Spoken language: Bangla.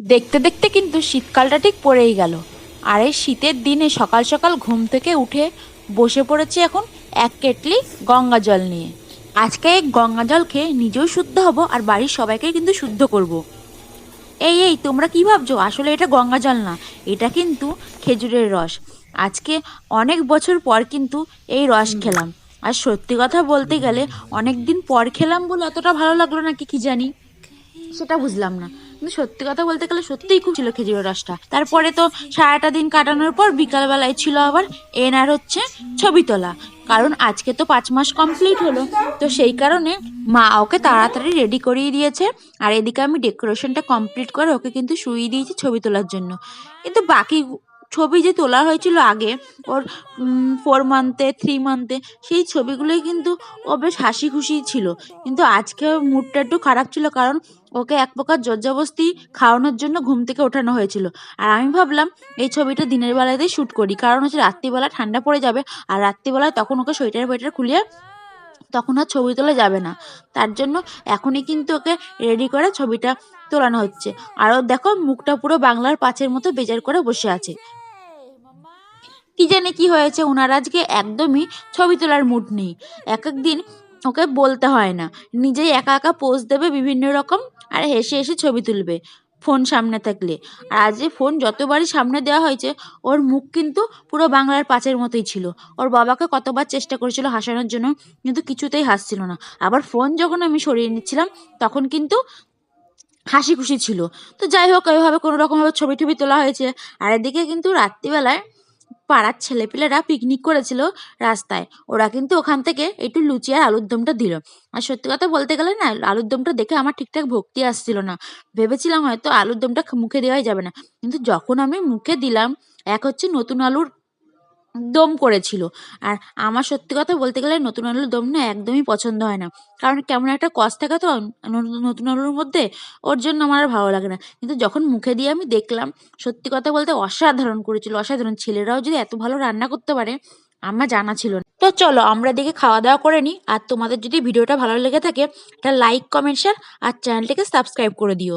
দেখতে দেখতে কিন্তু শীতকালটা ঠিক পড়েই গেল। আর এই শীতের দিনে সকাল সকাল ঘুম থেকে উঠে বসে পড়েছি এখন এক কেটলি গঙ্গা জল নিয়ে। আজকে এই গঙ্গা জল খেয়ে নিজেও শুদ্ধ হব আর বাড়ির সবাইকে কিন্তু শুদ্ধ করব। এই এই, তোমরা কি ভাবছ? আসলে এটা গঙ্গা জল না, এটা কিন্তু খেজুরের রস। আজকে অনেক বছর পর কিন্তু এই রস খেলাম। আর সত্যি কথা বলতে গেলে অনেক দিন পর খেলাম বলে অতটা ভালো লাগল নাকি কি জানি? সেটা বুঝলাম না। কিন্তু সত্যি কথা বলতে গেলে সত্যিই খুব ছিল খেজুরের রসটা। তারপরে তো সারাটা দিন কাটানোর পর বিকালবেলায় ছিল আবার এনার হচ্ছে ছবি তোলা। কারণ আজকে তো পাঁচ মাস কমপ্লিট হলো। তো সেই কারণে মা ওকে তাড়াতাড়ি রেডি করিয়ে দিয়েছে। আর এদিকে আমি ডেকোরেশনটা কমপ্লিট করে ওকে কিন্তু শুয়ে দিয়েছি ছবি তোলার জন্য। কিন্তু বাকি ছবি যে তোলা হয়েছিল আগে, ওর ফোর মান্থে থ্রি মান্থে সেই ছবিগুলোই কিন্তু ও বেশ হাসি খুশি ছিল। কিন্তু আজকে মুডটা একটু খারাপ ছিল কারণ ওকে এক প্রকার জর্জাবস্তি খাওয়ানোর জন্য ঘুম থেকে ওঠানো হয়েছিল। আর আমি ভাবলাম, এই ছবিটা দিনের বেলাতেই শ্যুট করি। কারণ হচ্ছে রাত্রিবেলা ঠান্ডা পড়ে যাবে আর রাত্রিবেলায় তখন ওকে সোয়েটার ফোয়েটার খুলিয়ে তখন আর ছবি তোলা যাবে না। তার জন্য এখনই কিন্তু ওকে রেডি করে ছবিটা তোলানো হচ্ছে। আর দেখো, মুখটা পুরো বাংলার পাঁচের মতো বেজার করে বসে আছে। কি জানে কি হয়েছে ওনার আজকে একদমই ছবি তোলার মুড নেই। এক এক দিন ওকে বলতে হয় না। নিজেই একা একা পোজ দেবে বিভিন্ন রকম আর হেসে হেসে ছবি তুলবে ফোন সামনে থাকলে। আর আজ ফোন যতবারই সামনে দেওয়া হয়েছে, ওর মুখ কিন্তু পুরো বাংলার পাঁচের মতোই ছিল। ওর বাবাকে কতবার চেষ্টা করেছিল হাসানোর জন্য, কিন্তু কিছুতেই হাসছিল না। আবার ফোন যখন আমি সরিয়ে নিচ্ছিলাম, তখন কিন্তু হাসি খুশি ছিল। তো যাই হোক এইভাবে কোনো রকমভাবে ছবি টবি তোলা হয়েছে। আর এদিকে কিন্তু রাত্রিবেলায় পাড়ার ছেলেপিলেরা পিকনিক করেছিল রাস্তায়। ওরা কিন্তু ওখান থেকে একটু লুচি আর আলুর দমটা দিল। আর সত্যি কথা বলতে গেলে না, আলুর দমটা দেখে আমার ঠিকঠাক ভক্তি আসছিল না। ভেবেছিলাম হয়তো আলুর দমটা মুখে দেওয়াই যাবে না। কিন্তু যখন আমি মুখে দিলাম, এক হচ্ছে নতুন আলুর দম করেছিল। আর আমার সত্যি কথা বলতে গেলে নতুন আলুর দম না একদমই পছন্দ হয় না। কারণ কেমন একটা কষ থাকে তো নতুন আলুর মধ্যে, ওর জন্য আমার আর ভালো লাগে না। কিন্তু যখন মুখে দিয়ে আমি দেখলাম, সত্যি কথা বলতে অসাধারণ করেছিল। অসাধারণ ছেলেরাও যদি এত ভালো রান্না করতে পারে, আমার জানা ছিল না। তো চলো, আমরা দেখে খাওয়া দাওয়া করে নিই। আর তোমাদের যদি ভিডিওটা ভালো লেগে থাকে, একটা লাইক কমেন্ট শেয়ার আর চ্যানেলটিকে সাবস্ক্রাইব করে দিও।